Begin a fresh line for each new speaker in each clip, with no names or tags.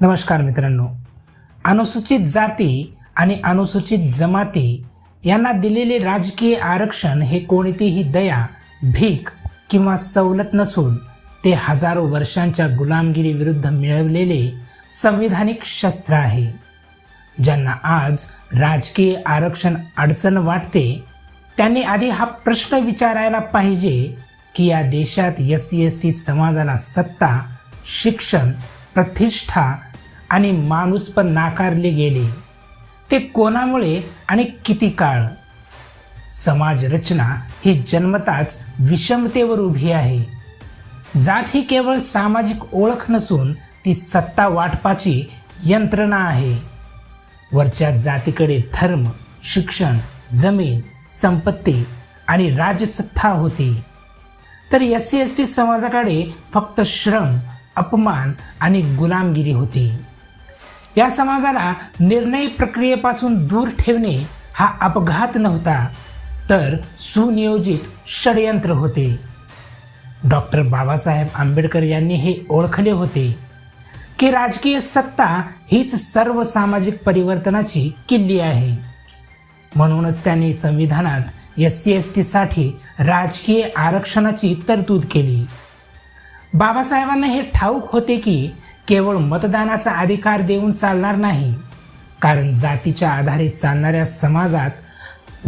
नमस्कार मित्रांनो. अनुसूचित जाती आणि अनुसूचित जमाती यांना दिलेले राजकीय आरक्षण हे कोणतीही दया भीक किंवा सवलत नसून ते हजारो वर्षांच्या गुलामगिरीविरुद्ध मिळवलेले संविधानिक शस्त्र आहे. ज्यांना आज राजकीय आरक्षण अडचण वाटते त्यांनी आधी हा प्रश्न विचारायला पाहिजे की या देशात एस सी एस टी समाजाला सत्ता शिक्षण प्रतिष्ठा आणि माणूस पण नाकारले गेले. ते कोणामुळे आणि किती काळ? समाज रचना ही जन्मताच विषमतेवर उभी आहे. जात ही केवळ सामाजिक ओळख नसून ती सत्ता वाटपाची यंत्रणा आहे. वरच्या जातीकडे धर्म शिक्षण जमीन संपत्ती आणि राजसत्ता होती. तर एस सी एस टी समाजाकडे फक्त श्रम अपमान आणि गुलामगिरी होती. या समाजाला निर्णय प्रक्रियेपासून दूर ठेवणे हा अपघात नव्हता तर सुनियोजित षडयंत्र होते. डॉक्टर बाबासाहेब आंबेडकर यांनी हे ओळखले होते की राजकीय सत्ता हीच सर्व सामाजिक परिवर्तनाची किल्ली आहे. म्हणूनच त्यांनी संविधानात एस सी एस टीसाठी राजकीय आरक्षणाची तरतूद केली. बाबासाहेबांना हे ठाऊक होते की केवळ मतदानाचा अधिकार देऊन चालणार नाही कारण जातीच्या आधारे चालणाऱ्या समाजात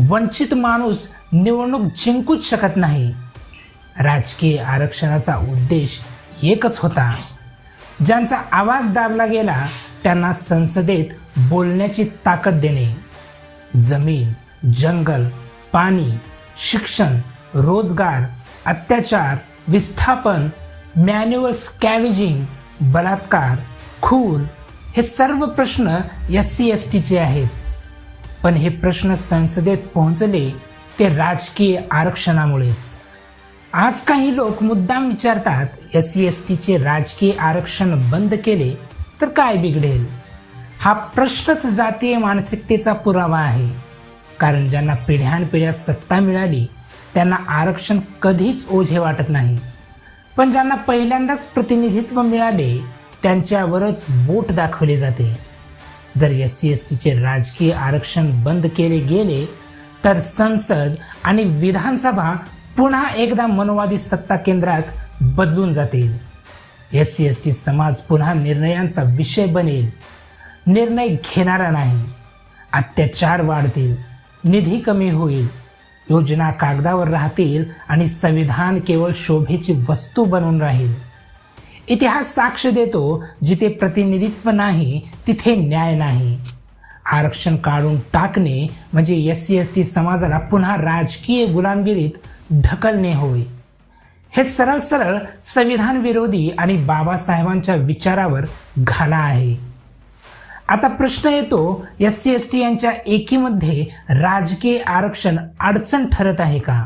वंचित माणूस निवडणूक जिंकूच शकत नाही. राजकीय आरक्षणाचा उद्देश एकच होता. ज्यांचा आवाज दाबला गेला त्यांना संसदेत बोलण्याची ताकद देणे. जमीन जंगल पाणी शिक्षण रोजगार अत्याचार विस्थापन मॅन्युअल स्कॅवेजिंग बलात्कार खून हे सर्व प्रश्न एस सी एस टीचे आहेत. पण हे प्रश्न संसदेत पोहोचले ते राजकीय आरक्षणामुळेच. आज काही लोक मुद्दाम विचारतात एस सी एस टीचे राजकीय आरक्षण बंद केले तर काय बिघडेल? हा प्रश्नच जातीय मानसिकतेचा पुरावा आहे. कारण ज्यांना पिढ्यानपिढ्या सत्ता मिळाली त्यांना आरक्षण कधीच ओझे वाटत नाही. पण ज्यांना पहिल्यांदाच प्रतिनिधित्व मिळाले त्यांच्यावरच बोट दाखवले जाते. जर एस सी एस टीचे राजकीय आरक्षण बंद केले गेले तर संसद आणि विधानसभा पुन्हा एकदा मनोवादी सत्ता केंद्रात बदलून जातील. एस सी एस टी समाज पुन्हा निर्णयांचा विषय बनेल. निर्णय घेणारा नाही. अत्याचार वाढतील. निधी कमी होईल. योजना कागदावर राहतील आणि संविधान केवळ शोभेची वस्तू बनून राहील. इतिहास साक्ष देतो जिथे प्रतिनिधित्व नाही तिथे न्याय नाही. आरक्षण काढून टाकणे म्हणजे एस सी एस टी समाजाला पुन्हा राजकीय गुलामगिरीत ढकलणे होय. हे सरळ सरळ संविधान विरोधी आणि बाबासाहेबांच्या विचारावर घाला आहे. आता प्रश्न येतो एस सी एस टी यांच्या एकीमध्ये राजकीय आरक्षण अडचण ठरत आहे का?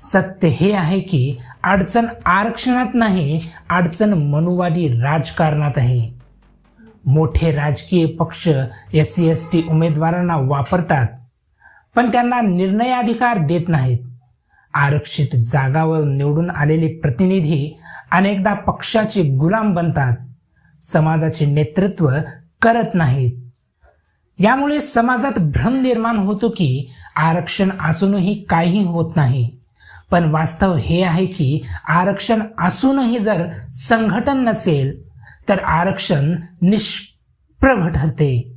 सत्य हे आहे की अडचण आरक्षणात नाही अडचण मनुवादी राजकारणात आहे. मोठे राजकीय पक्ष एस सी एस टी उमेदवारांना वापरतात पण त्यांना निर्णयाधिकार देत नाहीत. आरक्षित जागावर निवडून आलेले प्रतिनिधी अनेकदा पक्षाचे गुलाम बनतात. समाजाचे नेतृत्व करत नाहीत. यामुळे समाजात भ्रम निर्माण होतो की आरक्षण असूनही काही होत नाही. पण वास्तव हे आहे की आरक्षण असूनही जर संघटन नसेल तर आरक्षण निष्प्रभ ठरते.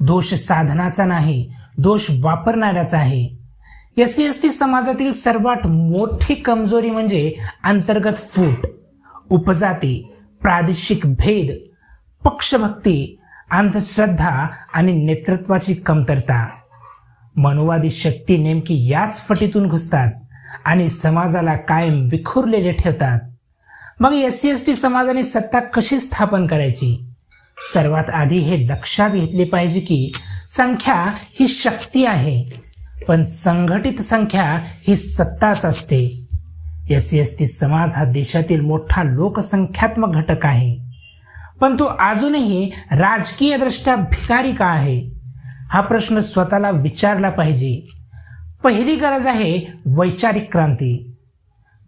दोष साधनाचा नाही दोष वापरणाऱ्याचा आहे. एस सी एस टी समाजातील सर्वात मोठी कमजोरी म्हणजे अंतर्गत फूट उपजाती प्रादेशिक भेद पक्षभक्ती अंधश्रद्धा आणि नेतृत्वाची कमतरता. मनोवादी शक्ती नेमकी याच फटीतून घुसतात आणि समाजाला कायम विखुरलेले ठेवतात. मग एस सी एस टी समाजाने सत्ता कशी स्थापन करायची? सर्वात आधी हे लक्षात घेतले पाहिजे की संख्या ही शक्ती आहे पण संघटित संख्या ही सत्ताच असते. एस सी एस टी समाज हा देशातील मोठा लोकसंख्यात्मक घटक आहे. पण तो अजूनही राजकीयदृष्ट्या भिकारी का आहे. हा प्रश्न स्वतःला विचारला पाहिजे. पहिली गरज आहे वैचारिक क्रांती.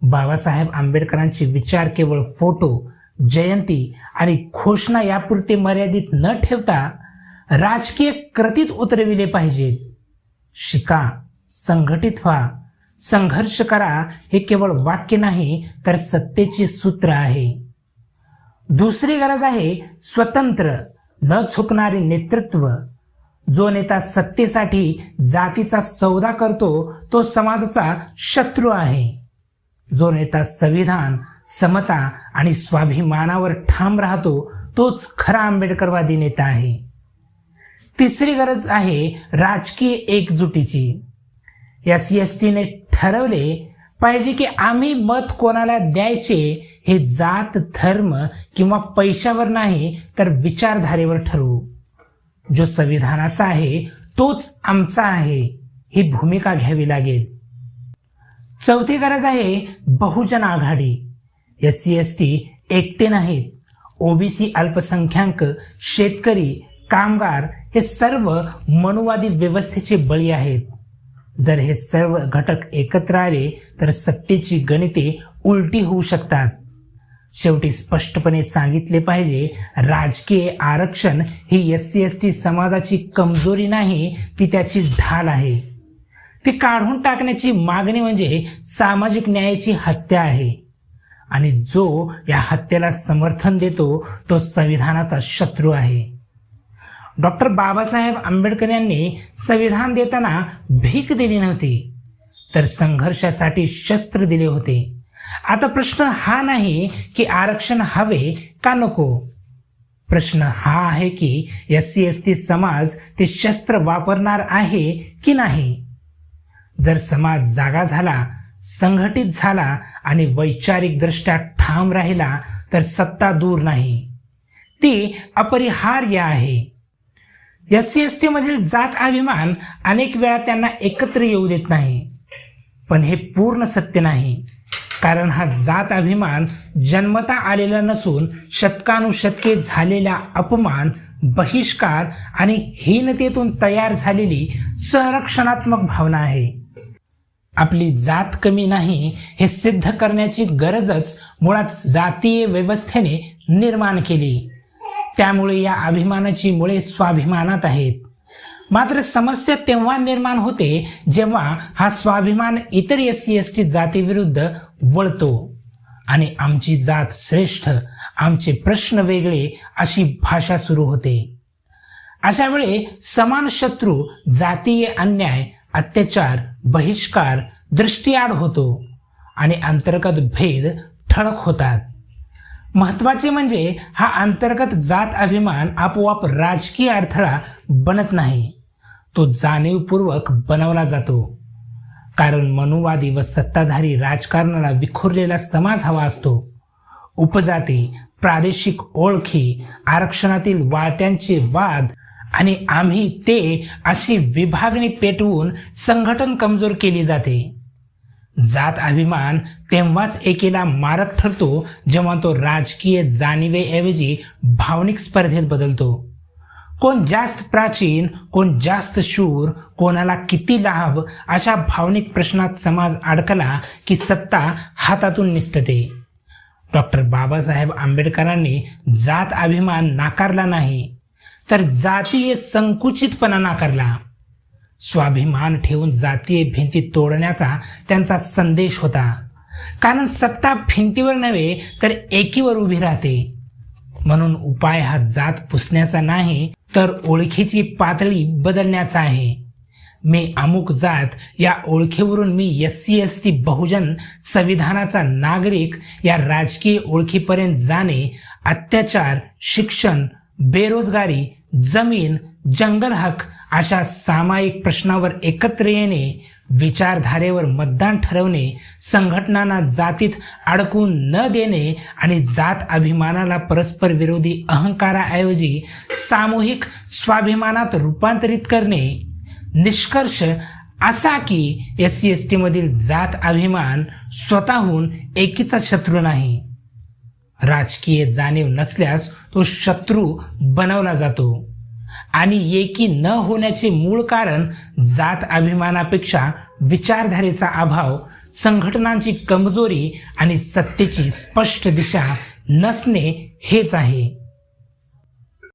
बाबासाहेब आंबेडकरांचे विचार केवळ फोटो जयंती आणि घोषणा यापुरते मर्यादित न ठेवता राजकीय कृतीत उतरविले पाहिजेत. शिका संघटित व्हा. संघर्ष करा हे केवळ वाक्य नाही तर सत्तेचे सूत्र आहे. दुसरी गरज आहे स्वतंत्र न चुकणारे नेतृत्व. जो नेता सत्तेसाठी जातीचा सौदा करतो तो समाजाचा शत्रू आहे. जो नेता संविधान समता आणि स्वाभिमानावर ठाम राहतो तोच खरा आंबेडकरवादी नेता आहे. तिसरी गरज आहे राजकीय एकजुटीची. एस सी एस टीने ठरवले पाहिजे की आम्ही मत कोणाला द्यायचे हे जात धर्म किंवा पैशावर नाही तर विचारधारेवर ठरवू. जो संविधानाचा आहे तोच आमचा आहे ही भूमिका घ्यावी लागेल. चौथी गरज आहे Bahujan Aghadi. S C S T एकटे नाहीत. ओबीसी अल्पसंख्याक शेतकरी कामगार हे सर्व मनुवादी व्यवस्थेचे बळी आहेत. जर हे सर्व घटक एकत्र आले तर सत्तेची गणिते उलटी होऊ शकतात. शेवटी स्पष्टपणे सांगितले पाहिजे राजकीय आरक्षण ही एस सी एस टी समाजाची कमजोरी नाही ती त्याची ढाल आहे. ती काढून टाकण्याची मागणी म्हणजे सामाजिक न्यायाची हत्या आहे. आणि जो या हत्येला समर्थन देतो तो संविधानाचा शत्रू आहे. डॉक्टर बाबासाहेब आंबेडकर यांनी संविधान देताना भीक दिली नव्हती तर संघर्षासाठी शस्त्र दिले होते. आता प्रश्न हा नाही की आरक्षण हवे का नको. प्रश्न हा आहे की एस सी एस टी समाज ते शस्त्र वापरणार आहे की नाही? जर समाज जागा झाला संघटित झाला आणि वैचारिक दृष्ट्या ठाम राहिला तर सत्ता दूर नाही. ती अपरिहार्य आहे. एस सी एस टीमधील जात अभिमान अनेक वेळा त्यांना एकत्र येऊ देत नाही. पण हे पूर्ण सत्य नाही. कारण हा जात अभिमान जन्मता आलेला नसून शतकानुशतके झालेला अपमान बहिष्कार आणि हीनतेतून तयार झालेली संरक्षणात्मक भावना आहे. आपली जात कमी नाही हे सिद्ध करण्याची गरजच मुळात जातीय व्यवस्थेने निर्माण केली. त्यामुळे या अभिमानाची मुळे स्वाभिमानात आहेत. मात्र समस्या तेव्हा निर्माण होते जेव्हा हा स्वाभिमान इतर एस सी एस टी जातीविरुद्ध वळतो. आणि आमची जात श्रेष्ठ आमचे प्रश्न वेगळे अशी भाषा सुरू होते. अशा वेळी समान शत्रू जातीय अन्याय अत्याचार बहिष्कार दृष्टीआड होतो आणि अंतर्गत भेद ठळक होतात. महत्त्वाचे म्हणजे हा अंतर्गत जात अभिमान आपोआप राजकीय अडथळा बनत नाही. तो जाणीवपूर्वक बनवला जातो. कारण मनुवादी व सत्ताधारी राजकारणाला विखुरलेला समाज हवा असतो. उपजाती प्रादेशिक ओळखी आरक्षणातील वाट्यांचे वाद आणि आम्ही ते अशी विभागणी पेटवून संघटन कमजोर केली जाते. जात अभिमान तेव्हाच एकेला मारक ठरतो जेव्हा तो राजकीय जाणीवेऐवजी भावनिक स्पर्धेत बदलतो. कोण जास्त प्राचीन कोण जास्त शूर कोणाला किती लाभ अशा भावनिक प्रश्नात समाज अडकला की सत्ता हातातून निसटते. डॉक्टर बाबासाहेब आंबेडकरांनी जात अभिमान नाकारला नाही तर जातीय संकुचितपणा नाकारला. स्वाभिमान ठेवून जातीय भिंती तोडण्याचा त्यांचा संदेश होता. कारण सत्ता भिंतीवर नव्हे तर एकीवर उभी राहते. म्हणून उपाय हा जात पुसण्याचा नाही तर ओळखीची पातळी बदलण्याचा आहे. मी अमुक जात या ओळखीवरून मी एस सी एस टी बहुजन संविधानाचा नागरिक या राजकीय ओळखीपर्यंत जाणे अत्याचार शिक्षण बेरोजगारी जमीन जंगल हक अशा सामायिक प्रश्नावर एकत्र येणे विचारधारेवर मतदान ठरवणे संघटनांना जातीत अडकून न देणे आणि जात अभिमानाला परस्पर विरोधी अहंकाराऐवजी सामूहिक स्वाभिमानात रूपांतरित करणे. निष्कर्ष असा की एस सी एस टीमधील जात अभिमान स्वतःहून एकीचा शत्रू नाही. राजकीय जाणीव नसल्यास तो शत्रू बनवला जातो. आणि एकी न होण्याचे मूळ कारण जात अभिमानापेक्षा विचारधारेचा अभाव संघटनांची कमजोरी आणि सत्तेची स्पष्ट दिशा नसणे हेच आहे.